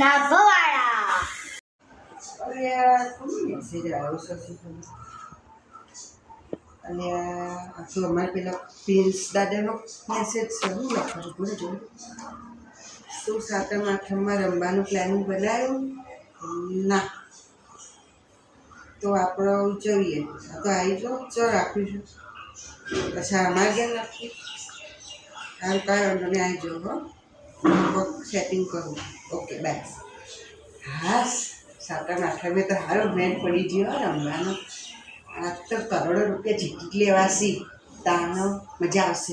ના ભવાળા અને આ તો અમારે પેલા પ્રિન્સ દાદાનો મેસેજ છે, હું લખવાનું જો શું સાતમ આઠમમાં રમવાનું પ્લાનિંગ બનાવ્યું? ના. તો આપણે ઉજવીએ. તો આવી જાઓ ચો રાખીશું પછી આમાં ગયા નાખીએ હાલ કાંઈ વાંધો નહીં આવી જાઓ, હો. સેટિંગ કરું. ઓકે બાય હાસ સાતમ આઠમે તો હારો મેન પડી ગયો. હો રમવાનો આ તો કરોડો રૂપિયા જીતી લેવાસી તાનો મજા આવશે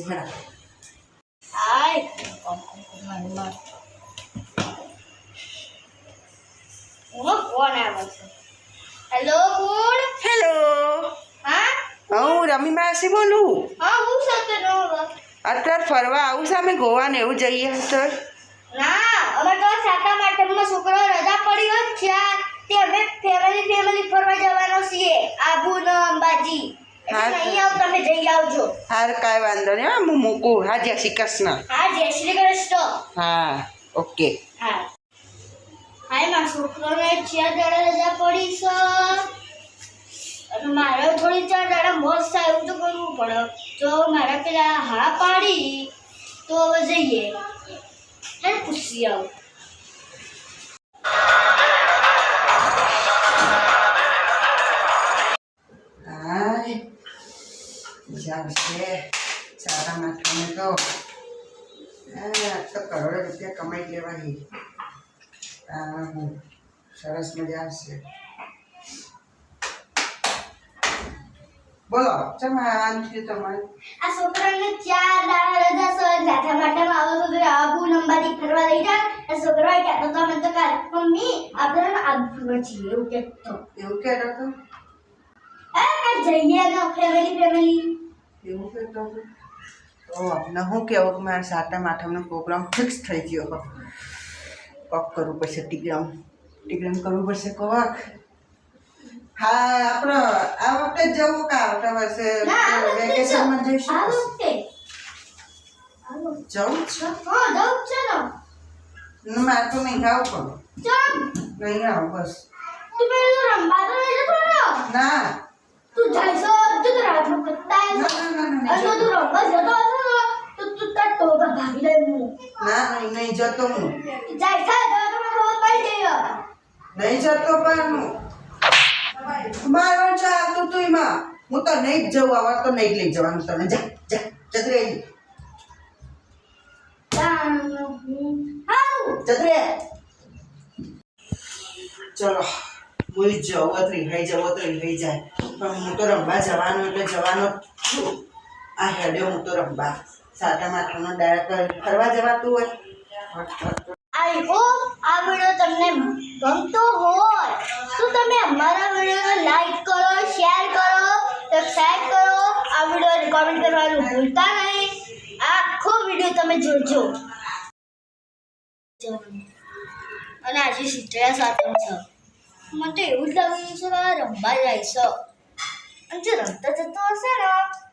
હું છે? હેલો કોણ? હેલો હા? હું રમી માસી બોલું? હા હું અત્યારે ફરવા આવું છે અમે ગોવા ને એવું જઈએ સર ના અમે તો સાતમ આઠમમાં છોકરો રજા પડી હોય ત્યાં તે અમે ફેમિલી ફેમિલી ફરવા જવાનો છીએ. આબુ ને અંબાજી હા, નહીં આવ તમે જઈ આવજો. હાર કાંઈ વાંધો નહીં. હા હું મૂકું. હા જય શ્રી કૃષ્ણ. હા જય શ્રી કૃષ્ણ. હા ઓકે. હા. હાય મારા છોકરાને ચાર દાડા રજા પડી છે અને મારે થોડી ચાર દાડા મોજ થાય એવું તો કરવું પડે તો મારા પેલા હા પાડી. તો હવે જઈએ. હે, પૂછી આવું. આવશે. સારા માથાને તો. તો કરોડો રૂપિયા કમાઈ લેવાની. સરસ મજા આવશે. બોલો ચમ આમ છે તમારે? આ છોકરાને ચાર દાડા રજા છે જાતા માટે આવો તો તમે આબુ નંબાથી ફરવા લઈ જા આ છોકરા કહેતો તો મને તો કાલ મમ્મી આપણે ને ફરવા જઈએ એવું કહેતો. એવું કે હતો? એ કે જઈએ ને ફેમિલી ફેમિલી એવું કહેતો તો તો આપણે હું કહેવું કે મારા સાતમ આઠમનો પ્રોગ્રામ ફિક્સ થઈ ગયો. કોક કરવું પડશે ટીગ્રામ ટીગ્રામ કરવું પડશે કોક. હા આપણે આ વખતે જ જવું કે? આવતા વર્ષે વેકેશનમાં. જઈશું આ વખતે. જવું છે? હા જવું છે ને. ને મારે તો નહીં પણ. નહીં આવું બસ. તું પેલું રમવા તો નહીં જતો ના. તું છો તું તો રાતનો પત્તા ના ના ના ના, અને નહીં તું રમવા જતો હશે ને તો તું તાર ટોપા ભાગી લે હું ના નહીં નહીં જતો હું. જાય તો તમે ખબર પડી ગઈ નહીં જતો પણ હું. મારો ચાલતું તું એમાં. હું તો નહીં જ જવું, આવા તો નહીં લઈ જવાનું તને. જા જા તાણ હું ચલો હું જવો તો રિહાઈ જવો તો રિહાઈ જાય. પણ હું તો રમવા જવાનું એટલે જવાનો છું. આ હેડ્યો હું તો રમવા. સાતમ માથાનો ડાયરેક્ટ ફરવા જવાતું હોય. આઈ હોપ આ વિડિયો તમને ગમતો હોય. તો તમે અમારા વિડિયોને લાઈક કરો શેર કરો સબસ્ક્રાઇબ કરો આ વિડિયોને કોમેન્ટ કરવાનું ભૂલતા નહીં. આખો વીડિયો તમે જોજો. અને આજે શીતળા સાથે છે. મને તો એવું જ લાગ્યું છે કે રમવા જાય છે. અને જો રમતા જતો હશે ને,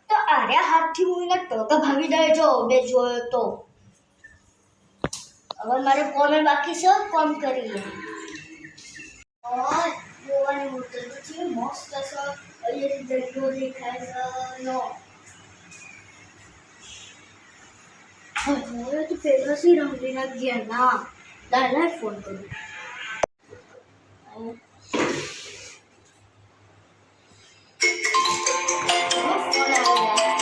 તો આર્યા હાથથી મૂવીને ટોકા ભાગી જાય જો બે જોયો તો. હવે મારે કોમેન્ટ બાકી છે, કોમ કરી લે છે, મસ્ત છે અહીંયા દેખાય છે નો હવે તો પેલા સી રંગીના ગયા ના દાદા ફોન કરું ફોન આવ્યો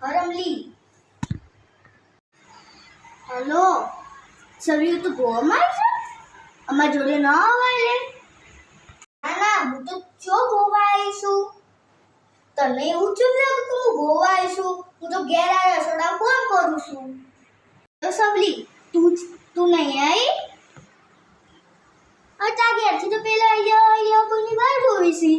હરમલી હલો સવિયું તો ગોવામાં છે અમારા જોડે ન આવાય લે ના ના હું તો ચો ગોવા આવીશું તને એવું ચમ લાગે કે હું ગોવા આવીશું હું તો ઘેર આ રસોડા કોણ કરું છું? તો સબલી, તું જ- તું નહીં આવી હા તા ઘેરથી તો પેલા અહીંયા અહીંયા કોઈની બહાર જોઈ છે?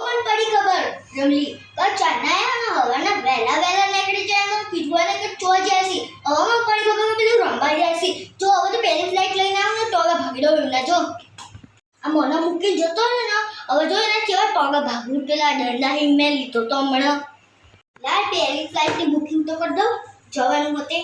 મને પડી ખબર. રમલી પર ચાના હવાના વહેલા વહેલા નીકળી જાય એમાં કીધું કે ચો જાય હવે મને પડી ખબર કે પેલું રમવા જાય છે. જો, હવે તો પહેલી ફ્લાઇટ લઈને આવું ને તો હવે ભાગી દઉં એમના, જો. આ મોના મૂકી જતો ને ને હવે જો એના કેવા ટોગા ભાગનું પેલા દંડા મેં લીધો તો હમણાં. યાર, પહેલી ફ્લાઇટની બુકિંગ તો કરી દઉં, જવાનું મતે.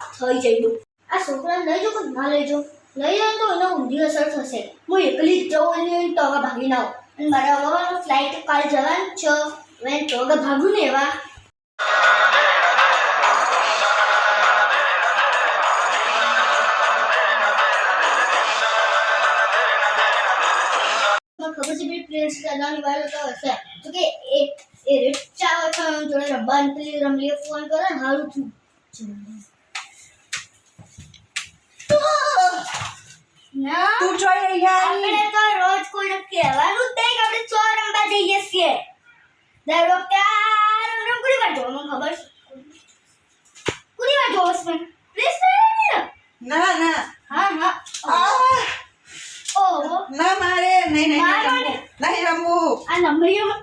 થઈ જઈ દઉં આ છોકરાને લઈ જો કે ના લઈ જાઓ? લઈ જાઓ તો એનો ઊંધી અસર થશે. હું એકલી જ જઉં તો હવે ભાગી ના અને મારા હવે ફ્લાઇટ કાલે જવાનું જ છે. હવે હવે ભાગું ને એવા. પેલી પ્રિન્સ દાદાની વાત તો હશે તો કે એ એ રીચા વખત જોડે રમવાનું પેલી રમલીએ ફોન કરે ને સારું થયું ના તું જોઈ આપણે તો રોજ કોઈને કહેવાનું જ નહીં કે આપણે ચો રમવા જઈએ છીએ દર વખતે આ રમ રમ કુડી વાર જોવો મને ખબર છે કુડી વાર જોવો છે પ્લીઝ ના ના હા હા આ, ઓહો ના મારે નહીં નહીં નહીં રમવું. આ નંબરીઓમાં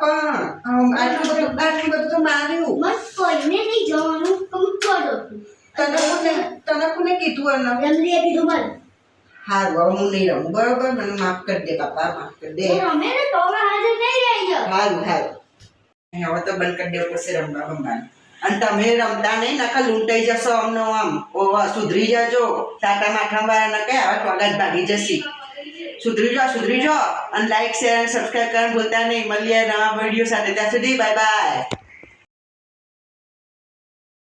પણ. આટલું બધું આટલું બધું તો માર્યું. મન કોઈને નહીં જવાનું કમ કરો તને કોને તને કોને કીધું અને રમલીએ કીધું મને હારું હવે હું નહીં રમું બરોબર? મને માફ કરી દે બાપા માફ કરી દે. ને તો હવે હાજર નહીં રહી ગયો. હારું હારું. હવે તો બંધ કરી દેવું પડશે રમવા રમવાનું. અને તમે રમતા નહીં નકર લૂંટાઈ જશો અમને આમ. સુધરી જજો. ટાટા માઠા વાળા કે હવે ટોલા ભાગી જશી. સુધરી જાઓ સુધરી જાઓ. અને લાઈક શેર અને સબસ્ક્રાઈબ કરવાનું ભૂલતા નહીં. મળીએ નવા વીડિયો સાથે. ત્યાં સુધી બાય બાય